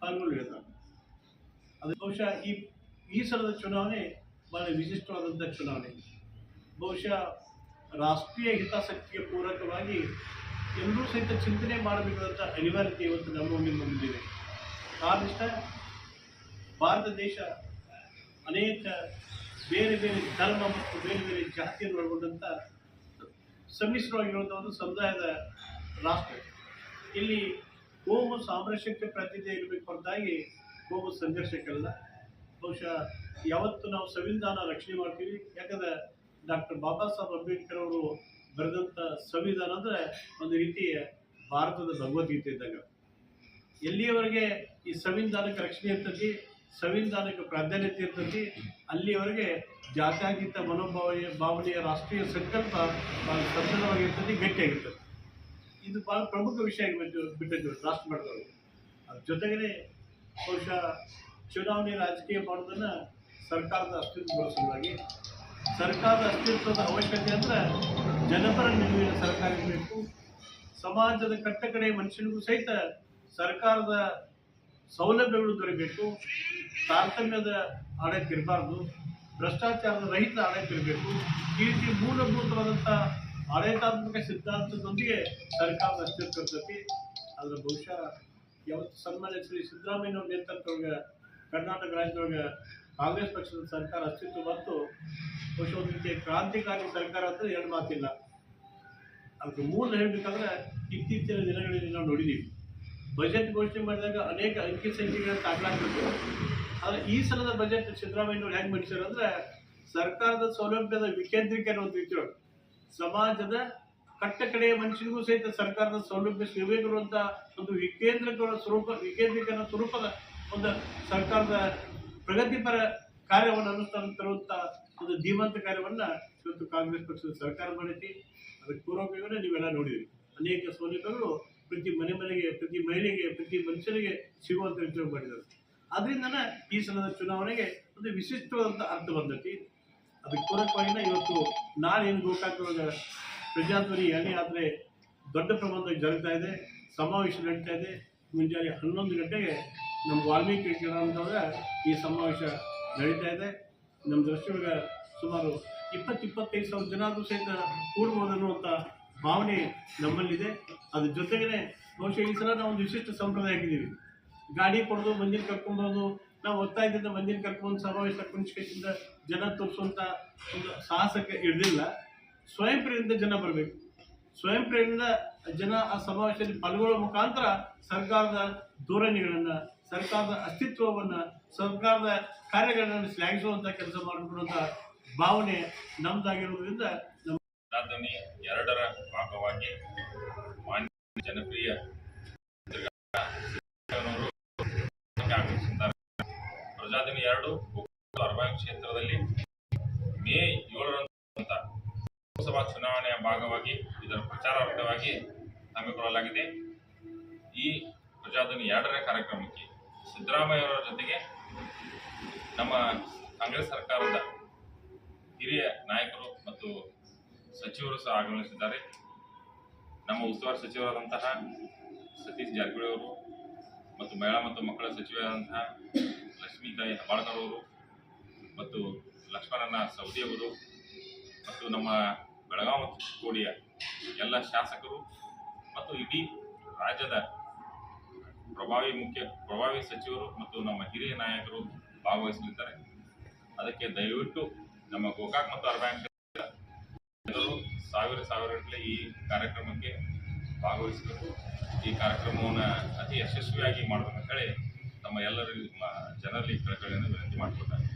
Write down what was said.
ಪಾಲ್ಗೊಳ್ಳಿರ್ತಾರೆ ಅದು ಬಹುಶಃ ಈ ಈ ಸಲದ ಚುನಾವಣೆ ಬಹಳ ವಿಶಿಷ್ಟವಾದಂಥ ಚುನಾವಣೆ. ಬಹುಶಃ ರಾಷ್ಟ್ರೀಯ ಹಿತಾಸಕ್ತಿಗೆ ಪೂರಕವಾಗಿ ಎಲ್ಲರೂ ಸಹಿತ ಚಿಂತನೆ ಮಾಡಬೇಕಾದಂಥ ಅನಿವಾರ್ಯತೆ ಇವತ್ತು ನಮ್ಮ ಮುಂದೆ ಮುಂದಿದೆ. ಕಾರಣಿಷ್ಟ ಭಾರತ ದೇಶ ಅನೇಕ ಬೇರೆ ಬೇರೆ ಧರ್ಮ ಮತ್ತು ಬೇರೆ ಬೇರೆ ಜಾತಿಯನ್ನು ಒಳಗೊಂಡಂಥ ಸಮ್ಮಿಶ್ರವಾಗಿರುವಂಥ ಒಂದು ಸಮುದಾಯದ ರಾಷ್ಟ್ರ. ಇಲ್ಲಿ ಕೋಮು ಸಾಮರಸ್ಯಕ್ಕೆ ಪ್ರತಿಜ್ಞೆ ಇರಬೇಕು ಹೊರತಾಗಿ ಕೋಮು ಸಂಘರ್ಷಕ್ಕಲ್ಲ. ಬಹುಶಃ ಯಾವತ್ತು ನಾವು ಸಂವಿಧಾನ ರಕ್ಷಣೆ ಮಾಡ್ತೀವಿ. ಯಾಕಂದ್ರೆ ಡಾಕ್ಟರ್ ಬಾಬಾ ಸಾಹೇಬ್ ಅಂಬೇಡ್ಕರ್ ಅವರು ಬರೆದಂಥ ಸಂವಿಧಾನ ಅಂದ್ರೆ ಒಂದು ರೀತಿಯ ಭಾರತದ ಭಗವದ್ಗೀತೆ ಇದ್ದಾಗ. ಎಲ್ಲಿಯವರೆಗೆ ಈ ಸಂವಿಧಾನಕ್ಕೆ ರಕ್ಷಣೆ ಇರ್ತೈತಿ, ಸಂವಿಧಾನಕ್ಕೆ ಪ್ರಾಧಾನ್ಯತೆ ಇರ್ತೈತಿ, ಅಲ್ಲಿಯವರೆಗೆ ಜಾತ್ಯಾತೀತ ಮನೋಭಾವ ಭಾವನೆಯ ರಾಷ್ಟ್ರೀಯ ಸಂಕಲ್ಪ ಬಹಳ ಸದೃಢವಾಗಿರ್ತದೆ ಗಟ್ಟಿಯಾಗಿರ್ತದೆ ಇದು ಭಾಳ ಪ್ರಮುಖ ವಿಷಯ ಬಿಟ್ಟಿದ್ದು ರಾಷ್ಟ್ರ ಮಟ್ಟದವರು ಅದ್ರ ಜೊತೆಗೇ ಬಹುಶಃ ಚುನಾವಣೆ ರಾಜಕೀಯ ಮಾಡೋದನ್ನು ಸರ್ಕಾರದ ಅಸ್ತಿತ್ವ ಸಲುವಾಗಿ, ಸರ್ಕಾರದ ಅಸ್ತಿತ್ವದ ಅವಶ್ಯಕತೆ ಅಂದ್ರೆ ಜನಪರ ನಿಲುವಿನ ಸರ್ಕಾರ ಇರಬೇಕು. ಸಮಾಜದ ಕಟ್ಟ ಕಡೆ ಮನುಷ್ಯನಿಗೂ ಸಹಿತ ಸರ್ಕಾರದ ಸೌಲಭ್ಯಗಳು ದೊರೆಯಬೇಕು ತಾರತಮ್ಯದ ಆಡಳಿತ ಇರಬಾರ್ದು. ಭ್ರಷ್ಟಾಚಾರದ ರಹಿತ ಆಡಳಿತ ಇರಬೇಕು. ಈ ರೀತಿ ಮೂಲಭೂತವಾದಂಥ ಆಡಳಿತಾತ್ಮಕ ಸಿದ್ಧಾಂತದೊಂದಿಗೆ ಸರ್ಕಾರದ ಅಸ್ತಿತ್ವ ಇರ್ತೈತಿ ಅದರ ಬಹುಶಃ ಯಾವತ್ತು ಸನ್ಮಾನ್ಯ ಶ್ರೀ ಸಿದ್ದರಾಮಯ್ಯವ್ರ ನೇತೃತ್ವದೊಳಗೆ ಕರ್ನಾಟಕ ರಾಜ್ಯದೊಳಗೆ ಕಾಂಗ್ರೆಸ್ ಪಕ್ಷದ ಸರ್ಕಾರ ಅಸ್ತಿತ್ವ ಬಂತು ಬಹುಶಃ ಒಂದು ರೀತಿಯ ಕ್ರಾಂತಿಕಾರಿ ಸರ್ಕಾರ ಅಂತ ಎರಡು ಮಾತಿಲ್ಲ. ಅದ್ರ ಮೂಲ ಹೇಳ್ಬೇಕಂದ್ರೆ ಇತ್ತೀಚಿನ ದಿನಗಳಲ್ಲಿ ನಾವು ನೋಡಿದೀವಿ. ಬಜೆಟ್ ಘೋಷಣೆ ಮಾಡಿದಾಗ ಅನೇಕ ಅಂಕಿ ಸಂಖ್ಯೆಗಳನ್ನು ತಾಕಲಾಗ್ಬೇಕು ಆದರೆ ಈ ಸಲದ ಬಜೆಟ್ ಸಿದ್ದರಾಮಯ್ಯವ್ರು ಹೆಂಗೆ ಮಾಡಿಸ್ಯಾರ ಅಂದ್ರೆ ಸರ್ಕಾರದ ಸೌಲಭ್ಯದ ವಿಕೇಂದ್ರೀಕರಣ ಒಂದು ರೀತಿ ಒಳಗೆ ಸಮಾಜದ ಕಟ್ಟ ಕಡೆಯ ಮನುಷ್ಯನಿಗೂ ಸಹಿತ ಸರ್ಕಾರದ ಸೌಲಭ್ಯ ಸಿಗಬೇಕು ಒಂದು ವಿಕೇಂದ್ರಗಳ ಸ್ವರೂಪ, ವಿಕೇಂದ್ರೀಕರಣ ಸ್ವರೂಪದ ಒಂದು ಸರ್ಕಾರದ ಪ್ರಗತಿಪರ ಕಾರ್ಯವನ್ನು ಅನುಷ್ಠಾನ ತರುವಂಥ ಒಂದು ಧೀಮಂತ ಕಾರ್ಯವನ್ನು ಇವತ್ತು ಕಾಂಗ್ರೆಸ್ ಪಕ್ಷದ ಸರ್ಕಾರ ಮಾಡೈತಿ. ಅದಕ್ಕೆ ಪೂರ್ವಕವೇ ನೀವೆಲ್ಲ ನೋಡಿದ್ರಿ. ಅನೇಕ ಸೌಲಭ್ಯಗಳು ಪ್ರತಿ ಮನೆ ಮನೆಗೆ, ಪ್ರತಿ ಮಹಿಳೆಗೆ, ಪ್ರತಿ ಮನುಷ್ಯನಿಗೆ ಸಿಗುವಂಥ ಉದ್ಯೋಗ ಮಾಡಿದ್ದಾರೆ. ಅದರಿಂದನೇ ಈ ಸಲದ ಚುನಾವಣೆಗೆ ಒಂದು ವಿಶಿಷ್ಟವಾದಂಥ ಅರ್ಥ ಬಂದೈತಿ. ಅದಕ್ಕೆ ಪೂರಕವಾಗಿ ಇವತ್ತು ನಾಳೆ ಏನು ಗೋಕಾಕದೊಳಗೆ ಪ್ರಜಾಧ್ವನಿ ಯಾನೇ ಆದರೆ ದೊಡ್ಡ ಪ್ರಮಾಣದಲ್ಲಿ ಜರುಗ್ತಾ ಇದೆ, ಸಮಾವೇಶ ನಡೀತಾ ಇದೆ. ಮುಂಜಾನೆ ಹನ್ನೊಂದು ಗಂಟೆಗೆ ನಮ್ಮ ವಾಲ್ಮೀಕಿ ಕ್ರೀಡಾಂಗಣದೊಳಗೆ ಈ ಸಮಾವೇಶ ನಡೀತಾ ಇದೆ. ನಮ್ಮ ದೃಷ್ಟಿಯೊಳಗೆ ಸುಮಾರು ಇಪ್ಪತ್ತು ಇಪ್ಪತ್ತೈದು ಸಾವಿರ ಜನ ಸಹಿತ ಕೂಡ್ಬೋದು ಅನ್ನುವಂಥ ಭಾವನೆ ನಮ್ಮಲ್ಲಿದೆ. ಅದ್ರ ಜೊತೆಗೇ ಬಹುಶಃ ಈ ಸಲ ಒಂದು ವಿಶಿಷ್ಟ ಸಂಪ್ರದಾಯ ಆಗಿದ್ದೀವಿ ಗಾಡಿ ಕೊಡೋದು ಮಂದಿರ ಕರ್ಕೊಂಡೋದು ನಾವು ಒತ್ತಾಯದಿಂದ ಮಂದಿನ ಕರ್ಕೊಂಡು ಸಮಾವೇಶ ಕುಂಚಕಿಂದ ಜನ ತೋರಿಸುವಂಥ ಒಂದು ಸಾಹಸಕ್ಕೆ ಇರಲಿಲ್ಲ. ಸ್ವಯಂ ಪ್ರೇರಣೆಯಿಂದ ಜನ ಬರಬೇಕು. ಸ್ವಯಂ ಪ್ರೇರಣೆಯಿಂದ ಜನ ಆ ಸಮಾವೇಶದಲ್ಲಿ ಪಾಲ್ಗೊಳ್ಳುವ ಮುಖಾಂತರ ಸರ್ಕಾರದ ಧೋರಣೆಗಳನ್ನು, ಸರ್ಕಾರದ ಅಸ್ತಿತ್ವವನ್ನು, ಸರ್ಕಾರದ ಕಾರ್ಯಗಳನ್ನು ಶ್ಲಾಘಿಸುವಂಥ ಕೆಲಸ ಮಾಡಿಕೊಡುವಂಥ ಭಾವನೆ ನಮ್ಮದಾಗಿರುವುದರಿಂದ ನಮ್ಮ ಎರಡರ ಭಾಗವಾಗಿ ಮಾನ್ಯ ಜನಪ್ರಿಯ ಪ್ರಜಾಧ್ವನಿ ಎರಡು ಅರ್ಬನ್ ಕ್ಷೇತ್ರದಲ್ಲಿ ಮೇ ಏಳರಂದು ಲೋಕಸಭಾ ಚುನಾವಣೆಯ ಭಾಗವಾಗಿ ಇದರ ಪ್ರಚಾರಾರ್ಥವಾಗಿ ಹಮ್ಮಿಕೊಳ್ಳಲಾಗಿದೆ ಈ ಪ್ರಜಾಧ್ವನಿ ಎರಡನೇ ಕಾರ್ಯಕ್ರಮಕ್ಕೆ ಸಿದ್ದರಾಮಯ್ಯ ಅವರ ಜೊತೆಗೆ ನಮ್ಮ ಕಾಂಗ್ರೆಸ್ ಸರ್ಕಾರದ ಹಿರಿಯ ನಾಯಕರು ಮತ್ತು ಸಚಿವರು ಸಹ ಆಗಮಿಸಿದ್ದಾರೆ. ನಮ್ಮ ಉಸ್ತುವಾರಿ ಸಚಿವರಾದಂತಹ ಸತೀಶ್ ಜಾರಕಿಹೊಳಿ ಅವರು ಮತ್ತು ಮಹಿಳಾ ಮತ್ತು ಮಕ್ಕಳ ಸಚಿವರಾದಂತಹ ಲಕ್ಷ್ಮೀತಾಯಿ ಹೆಬ್ಬಾಳ್ಕರ್ ಅವರು ಮತ್ತು ಲಕ್ಷ್ಮಣನ ಸೌದಿಯವರು ಮತ್ತು ನಮ್ಮ ಬೆಳಗಾವಿ ಕೋಡಿಯ ಎಲ್ಲ ಶಾಸಕರು ಮತ್ತು ಇಡೀ ರಾಜ್ಯದ ಪ್ರಭಾವಿ ಮುಖ್ಯ, ಪ್ರಭಾವಿ ಸಚಿವರು ಮತ್ತು ನಮ್ಮ ಹಿರಿಯ ನಾಯಕರು ಭಾಗವಹಿಸಲಿದ್ದಾರೆ. ಅದಕ್ಕೆ ದಯವಿಟ್ಟು ನಮ್ಮ ಗೋಕಾಕ್ ಮತ್ತು ಅರ್ಬ್ಯಾಂಕ್ ಜನರು ಸಾವಿರ ಸಾವಿರ ಗಂಟಲೆ ಈ ಕಾರ್ಯಕ್ರಮಕ್ಕೆ ಭಾಗವಹಿಸಬೇಕು ಈ ಕಾರ್ಯಕ್ರಮವನ್ನು ಅತಿ ಯಶಸ್ವಿಯಾಗಿ ಮಾಡಬೇಕಂತ ಹೇಳಿ ನಮ್ಮ ಎಲ್ಲರಿಗೂ ಜನರಲ್ಲಿ ಕಳಕಳಿಯನ್ನು ವಿನಂತಿ ಮಾಡ್ಕೊಳ್ತಾರೆ